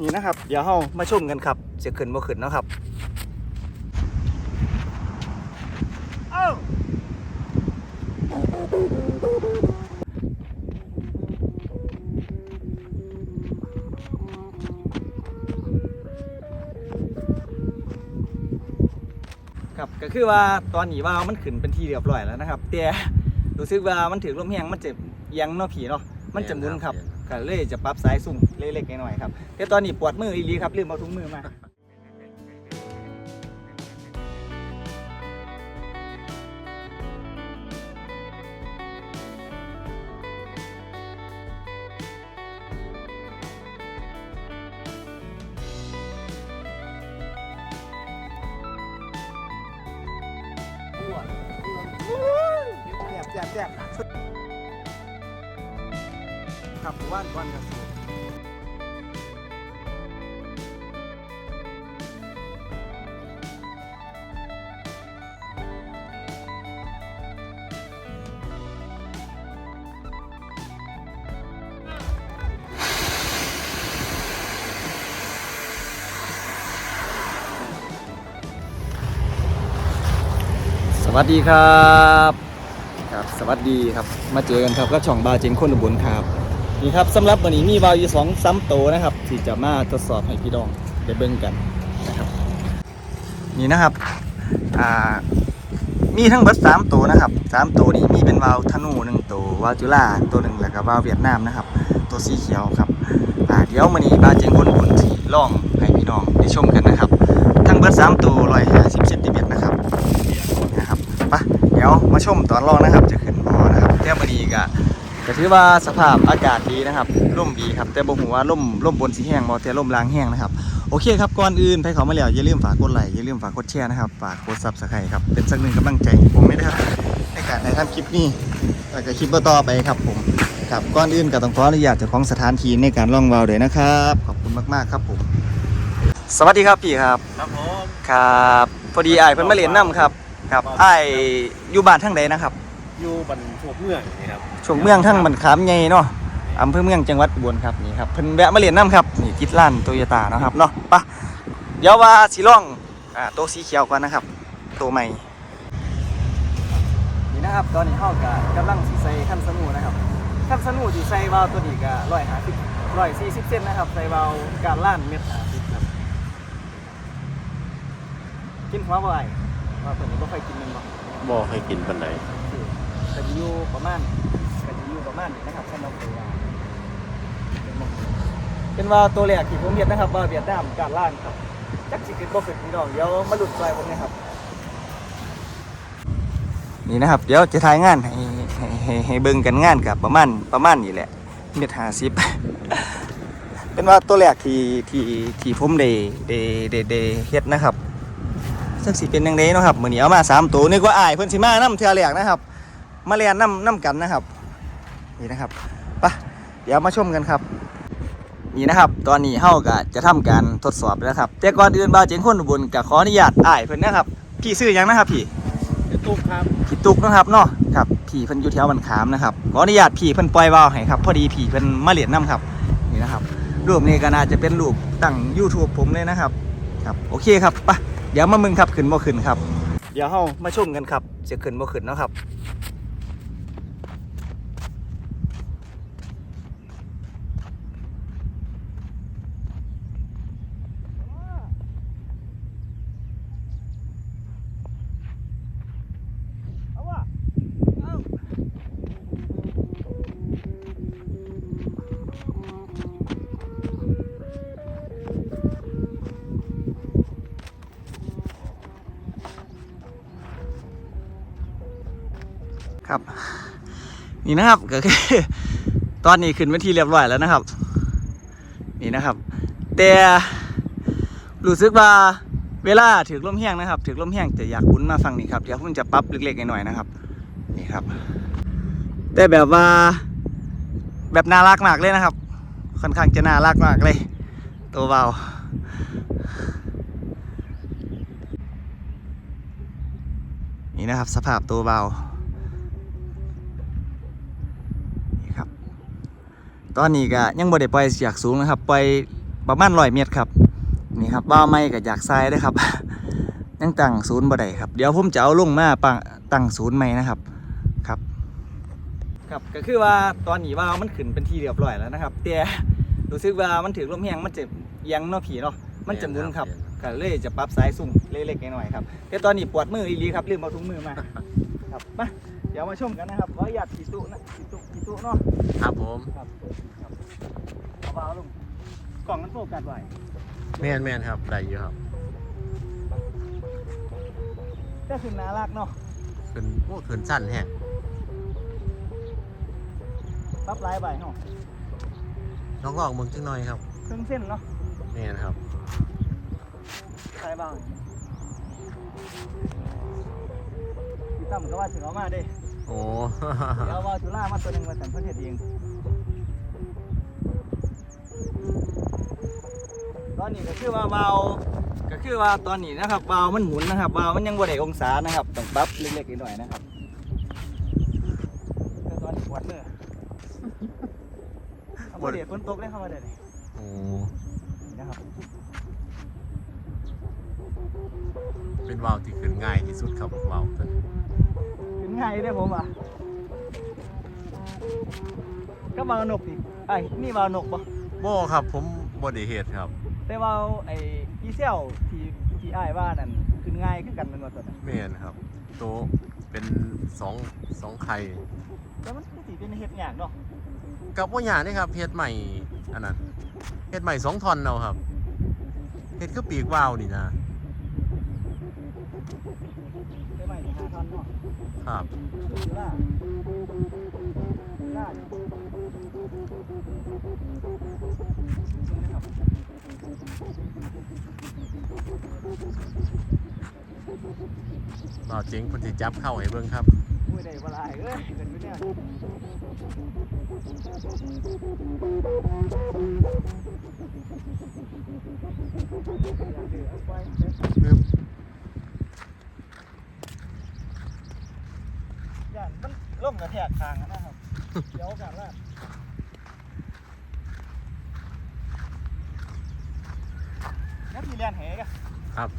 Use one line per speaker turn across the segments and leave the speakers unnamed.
นี่นะครับ เดี๋ยวเรามาชมกันครับจะขึ้นบ่ขึ้นเนาะครับเอ้าครับก็คือว่าตอนนี้ว่ามันขึ้นเป็นที่เรียบร้อยแล้วนะครับแต่รู้สึกว่ามันถึงลมแห้งมันจะเอียังเนาะผีเนาะ มันจะหมุนครับก็เลยจะปรับสายสุ่มเล็กๆน้อยๆครับแต่ตอนนี้ปวดมืออีหลีครับลืมเอาถุงมือมาแซ่บแซ่บ แซ่บครับว่านก่อนครับสวัสดีครับครับ สวัสดีครับ มาเจอกันครับก็ช่องบาเจงคนอุบลครับ นี่ครับสำหรับวันนี้มีบาวอยู่สองซ้ำโตนะครับ ที่จะมาทดสอบให้พี่ดองได้เบิ่งกันนะครับ นี่นะครับอ่ามีทั้งเบิดสามตัวนะครับสามตัวนี้มีเป็นวาวธนูหนึ่งตัววาวจุฬาตัวหนึ่งแล้วก็วาวเวียดนามนะครับ ตัวสีเขียวครับอ่าเดี๋ยววันนี้บาเจงคนอุบลที่ลองให้พี่น้องได้ชมกันนะครับ ทั้งเบิดสามตัวร้อยห้าสิบเซนติเมตรนะครับนะครับไปะเดี๋ยวมาชมตอนลองนะครับ จะขึ้นบอนะครับเที่ยววันนี้ก็ ก็ถือว่าสภาพอากาศดีนะครับร่มดีครับ แต่บ่หัวาร่มร่มบนสีแห้งบอแต่ร่มล้างแห้งนะครับโอเคครับก่อนอื่นไปเขามาแล้วอย่าลืมฝากกดไลค์อย่าลืมฝากกดแชร์นะครับฝากกดซับสไครต์ครับเป็นสักหนึ่งกำลังใจให้ผมไม่ได้ครับในการในทำคลิปนี้แล้วก็คลิปต่อๆไปครับผมครับก่อนอื่นก็ต้องขออนุญาตเจ้าของสถานที่ในการล่องวาวด้วยนะครับขอบคุณมากๆครับผมสวัสดีครับพี่ครับ
ครับผม
ครับพอดีไอ้ายเพิ่นมาเรียนน้ำครับครับไอ้ายอยู่บ้านทั้งใดนะครับ
อยู่บรรทุกเมืองนี่ครับ
ช่วงเมืองทั้งบันขามใหญ่เนาะอำเภอเมืองจังหวัดอุบลครับนี่ครับเพิ่นแวะมาเรียนน้ำครับนี่จิตร้านโตโยต้าเนาะครับเนาะไปะเดี๋ยวว่าสีล่องอ่าตัวสีเขียวก่อนนะครับตัวใหม่นี่นะครับตอนนี้เฮาก็กำลังสิใส่คันสนูนะครับคันสนูสิใส่วาล์วตัวนี้ก็150 140เซนนะครับใส่วาล์วการล้านเม็ด50ครับกินหัวบ่ไอ้ว่าตัวนี้บ่ค่อยกินแมันบ่
บ่เคยกินปันไหน
ก็จะอยู่ประมาณก็จะอยู่ประมาณนี้นะครับสำหรับตัววาล์วเป็นว่าตัวแรกที่ผมเห็นนะครับว่าเวียดนามการล้านครับจักสิขึ้นบ่ขึ้นพี่น้องเดี๋ยวมาลุ้นซอยผมนะครับนี่นะครับเดี๋ยวจะถ่ายงานให้ให้ให้ให้เบิ่งกันงานกับประมาณประมาณนี้แหละเม็ดหาสิบเป็นว่าตัวแรกที่ที่ที่ผมได้ได้ได้ได้เฮ็ดนะครับสักสิเป็นยังไงเนาะครับมือนี้เอามาสามตัวนึกว่าอายเพิ่นสิมานํเทือแรกนะครับ มาเรียนนํนํกันนะครับ นี่นะครับไปะเดี๋ยวมาชมกันครับ นี่นะครับ ตอนนี้เฮาก็จะทำการทดสอบแล้วครับ แต่ก่อนอื่นบ่าวเจ๋งคนอุบลก็ขออนุญาตอ้ายเพิ่นนะครับพี่ซื้อหยังนะครับพี่
ตุ๊กครับ
พี่ตุกนะครับเนาะครับพี่เพิ่นอยู่แถวบันขามนะครับขออนุญาตพี่เพิ่นปล่อยวาวให้ครับพอดีพี่เพิ่นมาเรียนน้ำครับ นี่นะครับรูปนี้ก็น่าจะเป็นรูปตั้ง YouTube ผมเลยนะครับครับโอเคครับไปะเดี๋ยวมามึงครับขึ้นบ่ขึ้นครับ เดี๋ยวเฮามาชมกันครับจะขึ้นบ่ขึ้นเนาะครับ นี่นะครับก็คือตอนนี้ขึ้นเป็นที่เรียบร้อยแล้วนะครับ นี่นะครับ แต่รู้สึกว่าเวลาถือลมแห้งนะครับถือลมแห้งแต่อยากบุ้นมาฟังนี่ครับเดี๋ยวผมจะปรับเล็กๆหน่อยๆนะครับ นี่ครับ แต่แบบว่าแบบน่ารักมากเลยนะครับ ค่อนข้างจะน่ารักมากเลย ตัวเบานี่นะครับ สภาพตัวเบา นี่ครับ ตอนนี้ก็ยังบ่ได้ปล่อยเสียกสูงนะครับปล่อยประมาณร้อยเมตรครับนี่ครับว่าไม่กับอยากทรายด้วยครับ ยังตั้งศูนย์บ่ได้ครับเดี๋ยวผมจะเอาลงมาปังตั้งศูนย์ใหม่นะครับครับ ครับก็คือว่าตอนนี้ว่ามันขึ้นเป็นที่เรียบร้อยแล้วนะครับแต่รู้สึกว่ามันถือลมแห้งมันจะเอียังเนาะผีเนาะมันจะหมุนครับก็เลยจะปรับสายสุ่งเล็กๆน้อยๆครับแต่ตอนนี้ปวดมืออีหลีครับลืมเอาถุงมือมาครับมาเดี๋ยวมาชมกันนะครับว่าอยากกี่ตุนะกี่ตุกี่ตุเนาะ
ครับผม
ครับครับเอาเบาลงกล่องมันโฟกัสไว้
แมนแมนครับได้อยู่ครับ
ก็คือน่ารักเนาะ
ขึ้นโอ้ขึ้นสั้นแฮะ
ปรับลายใบเนาะ
ลองลองมึงจังหน่อยครับ
ครึ่งเส้นเนาะ
แมนครับ
ลายเบาพี่ตั้มก็ว่าถึงเอามาเด้
โอ้
เดี๋ยวเอาวาจุฬามาตัวหนึ่งมาสัมพันธ์เองตอนนี้ก็คือว่าวาล์วก็คือว่าตอนนี้นะครับวาล์วมันหมุนนะครับวาล์วมันยังบ่ได้องศานะครับต้องปรับเล็กๆหน่อยๆนะครับก็ตอนนี้ปวดมือเอาบ่ได้ฝนตกเลยเข้ามาได้เลย
โอ้
นี่นะครับ
เป็นวาล์วที่ขึ้นง่ายที่สุดครับวาล์วตัวนี้
ถึ งง่ายได้อผมอะก็วาล์วนกนี่ไอ้ยนี่วาล์วนกปะ
โบ่ครับผมบ่ได้เฮ็ดครับ
แต่วาล์วไอ้อีเซลที่ที่อ้ายว่านั่นขึ้นง่ายคือกันแมันว่าตัวนั้น
แมนครับ โตะเป็นสองสองไข่
แต่มันก็สิเป็นเฮ็ดยากเนาะ
กับว่าอย่างนี่ครับเฮ็ดใหม่อันนั้นเฮ็ดใหม่สองทอนเอาครับเฮ็ดคือปีกวาล์วนี่นะ
ได้ใหม่ห้าท่อนเนาะ
ครับ
จุฬาจุฬาเนี่ยนี่นะครับ
บ่าวเจ๋งเพิ่นสิจับเข้าให้เบิ่งครับ
มือใดบ่หลาเอ้ยเกินไปเนี่ยอยากดื้อเอาได้านมันล่มกระแทกทางอะนะครับ เดี๋ยวกันว่านักที่เรียนแหกะ
ครับ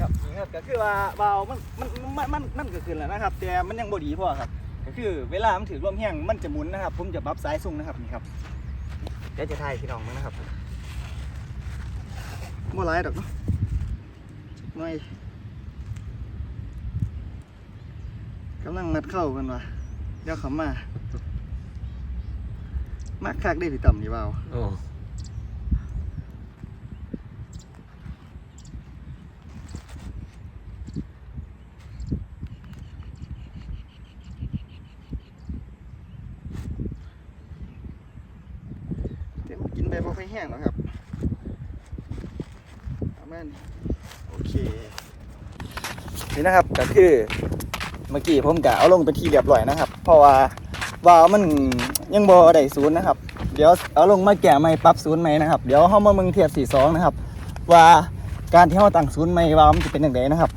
ครับนี่ครับก็คือว่าเบามันมันมันมันมันก็ขึ้นแล้วนะครับ แต่มันยังบ่ดีพอครับ ก็คือเวลามันถือลมแห้งมันจะหมุนนะครับ ผมจะปรับสายสูงนะครับนี่ครับเดี๋ยวจะถ่ายพี่น้องมั้งนะครับบ่หลายดอกเนาะหน่อย กำลังนัดเข้ากันว่ะเดี๋ยวเขามา มาคักได้พี่ต่ำนี่เบา
โอ้
เดี๋ยวมันกินไปพอไฟแห้งแล้วครับประมาณนี้โอเค นี่นะครับก็คือ เมื่อกี้ผมกะเอาลงเป็นที่เรียบร้อยนะครับ เพราะว่าวาวมันยังบ่ได้ศูนย์นะครับ เดี๋ยวเอาลงมาแก้ใหม่ปรับศูนย์ใหม่นะครับ เดี๋ยวเฮามาเมืองเทียบ42นะครับ ว่าการที่เฮาตั้งศูนย์ใหม่วาวมันจะเป็นจังไดนะครับ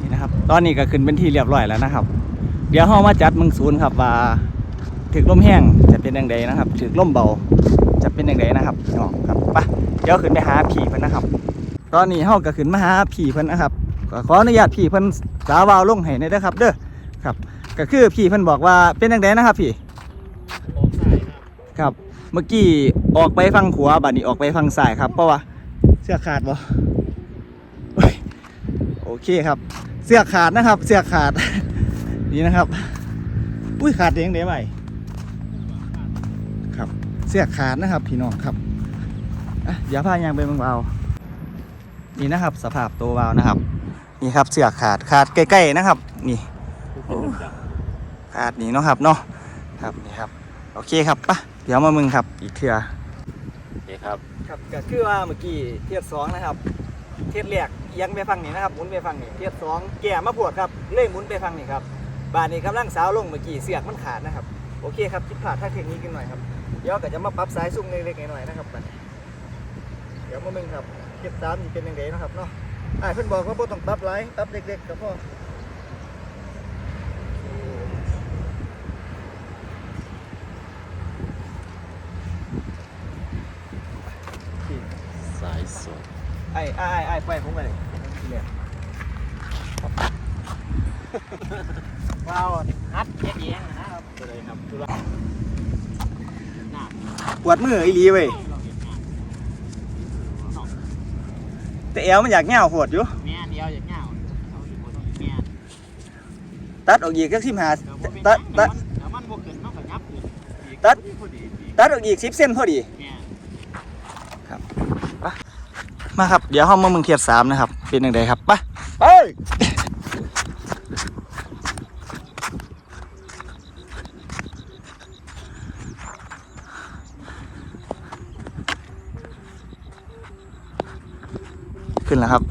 นี่นะครับ ตอนนี้ก็ขึ้นเป็นที่เรียบร้อยแล้วนะครับ เดี๋ยวเฮามาจัดเมืองศูนย์ครับว่า ถึกลมแห้งจะเป็นยังไงนะครับถึกลมเบาจะเป็นยังไงนะครับพี่น้องครับไปเดี๋ยวขึ้นไปหาผีเพิ่นนะครับ ตอนนี้เฮาก็ขึ้นมาหาผีเพิ่นนะครับก็ขออนุญาตผีเพิ่นสาวาวลงให้หน่อยเด้อครับ เด้อครับ ก็คือผีเพิ่นบอกว่าเป็นยังไงนะครับพี่
ออกซ้ายครับ
ครับเมื่อกี้ออกไปฝั่งขวาบัดนี้ออกไปฝั่งซ้ายครับเพราะว่าเสื้อขาดบ่โอ้ยโอเคครับ เสื้อขาดนะครับ เสื้อขาดนี่นะครับ อุ้ยขาดเองเด้ไหมครับ เสียขาดนะครับพี่น้องครับอะเดี๋ยวพายางไปเมืองเบานี่นะครับสภาพตัวเบานะครับ นี่ครับเสียขาดขาดใกล้ๆนะครับ นี่โอ้ขาดนี่เนาะครับเนาะครับนี่ครับ โอเคครับปะเดี๋ยวมามึงครับอีกเทื่อ
โอเคครับ
ครับก็คือว่าเมื่อกี้เทียบสองนะครับ เทียบแรกเอียังไปฟังนี่นะครับหมุนไปฟังนี่เทียบสองแก่มาปวดครับเลื่อยหมุนไปฟังนี่ครับบานนี้กำลังสาวลงเมื่อกี้เสียกมันขาดนะครับโอเคครับคิดพลาดถ้าเทคนิคกันหน่อยครับ เดี๋ยวก็จะมาปรับสายซุ้งเล็กๆหน่อยๆนะครับบัดนี้เดี๋ยวมามึงครับเทียบสามนี่เป็นยังไงนะครับเนาะอ่าเพิ่นบอกว่าบ่ต้องตับหลายตับเล็กๆก็พอ
สายสด
ไอ้ไอ้ไอ้ไอ้ไปผมไปเลยทีแรก
ว้าวฮัดเย็ดเย็นนะครับ
ตัวใดครับตุลา
หน้า
ปวดมืออีหลีเว้ย
เราเห็นหน้า
แต่แอวมันอยากเหี่ยวโหดอยู่
แม่เดียวอย่างเงี้ยเอาอยู่บนแม่
ตัดออกอีกก็สิบห้า
เดี๋ยวบ่เป็น
ตัดตัด
เดี๋ยวมันบวกขึ้นมันก็ยับขึ้นอีก
ตัด
พอดีอีก
ตัดออกอีกสิบเส้นพอดี
แม่
มาครับ เดี๋ยวห้องมาเมืองเทียบสามนะครับ เป็นยังไงครับไปไป ขึ้นแล้วครับ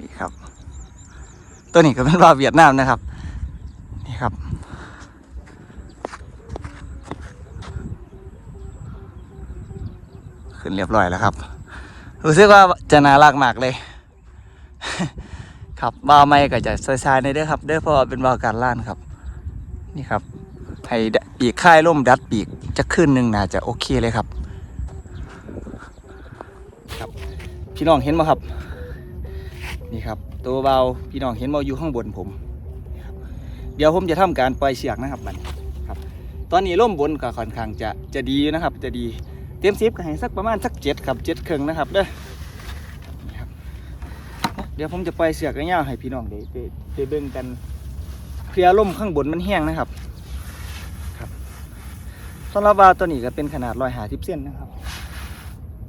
นี่ครับ ตัวนี้ก็เป็นว่าเวียดนามนะครับ นี่ครับ ขึ้นเรียบร้อยแล้วครับ รู้สึกว่าจะน่ารักมากเลย ครับบ่าวไม่ก็จะซายๆในเด้อครับ เด้อเพราะว่าเป็นบ่าวการล้านครับ นี่ครับให้ปีกค่ายล่มดัดปีกจะขึ้นหนึ่งน่าจะโอเคเลยครับ พี่น้องเห็นไหมครับ นี่ครับ ตัวเบาพี่น้องเห็นเบาอยู่ข้างบนผม เดี๋ยวผมจะทำการปล่อยเชือกนะครับมันครับ ตอนนี้ล่มบนก็ค่อนข้างจะจะดีนะครับ จะดีเต็มสิบก็ให้สักประมาณสักเจ็ดครับเจ็ดครึ่งนะครับเด้อเดี๋ยวผมจะปล่อยเสือกยาวๆให้พี่น้องได้ได้เบิ่งกันเพื่อล่มข้างบนมันแห้งนะครับ ครับสำหรับวาตัวนี้ก็เป็นขนาดรอยหาทิปเส้นนะครับ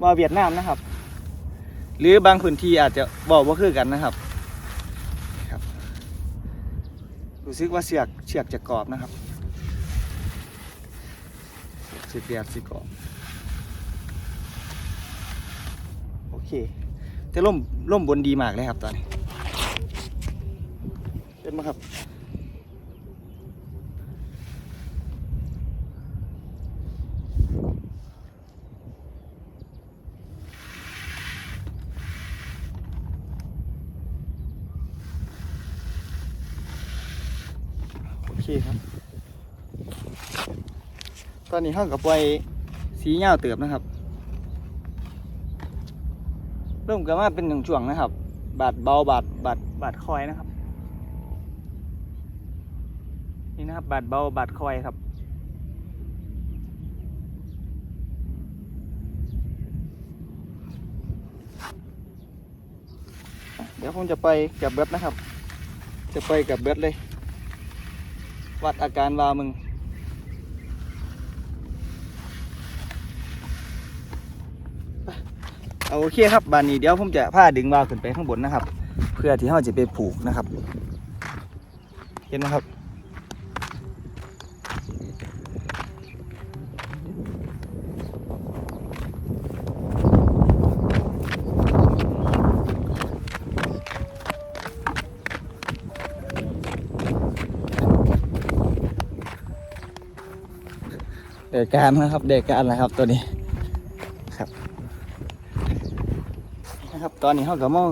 วาเวียดนามนะครับ หรือบางพื้นที่อาจจะบอกว่าคือกันนะครับครับ รู้สึกว่าเสือกเชือกจะกรอบนะครับเสือกเดียดสิกรอบโอเคแต่ล่มล่มบนดีมากเลยครับตอนนี้เห็นไหมครับ โอเคครับ ต อนนี้ห้องกับไวสีเงาเติบนะครับ เริ่มกันมาเป็นหนึ่งช่วงนะครับ บาดเบาบาดบาดบาดคอยนะครับ นี่นะครับ บาดเบาบาดคอยครับเดี๋ยวผมจะไปกับเบิร์ดนะครับ จะไปกับเบิร์ดเลย วัดอาการวามึง เอา โอเคครับบานนี้เดี๋ยวผมจะพาดึงวาวขึ้นไปข้างบนนะครับ เพื่อที่เราจะไปผูกนะครับ เห็นไหมครับเดกการนะครับเดกการนะครับตัวนี้ นะครับ ตอนนี้เขาก็มอง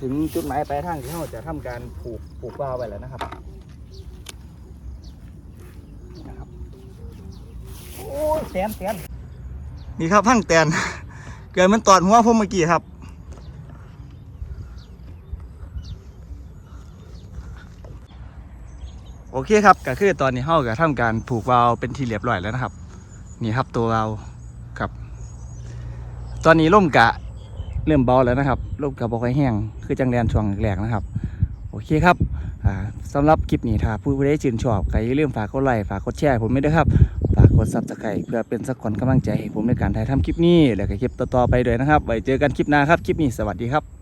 ถึงจุดหมายปลายทางที่เขาจะทำการผูกผูกวาล์วไว้แล้วนะครับนะครับโอ้ยแตนแตนนี่ครับพังแตนเกิดมันตอดหัวผมเมื่อกี้ครับโอเคครับก็คือตอนนี้เขาก็ทำการผูกวาล์วเป็นที่เรียบร้อยแล้วนะครับ นี่ครับตัวเราครับ ตอนนี้ล่มกะ เริ่มเบาแล้วนะครับลมกับบอค่อยแห้งคือจังแดนช่วงแรกนะครับ โอเคครับอ่าสำหรับคลิปนี้ถ้าผู้ใดชื่นชอบก็อย่าลืมฝากกดไลค์ฝากกดแชร์ผมไม่ได้วยครับ ฝากกดซับสไครต์เพื่อเป็นสักคนกำลังใจให้ผมในการถ่ายทำคลิปนี้ แล้วก็คลิปต่อๆไปด้วยนะครับ ไว้เจอกันคลิปหน้าครับ คลิปนี้สวัสดีครับ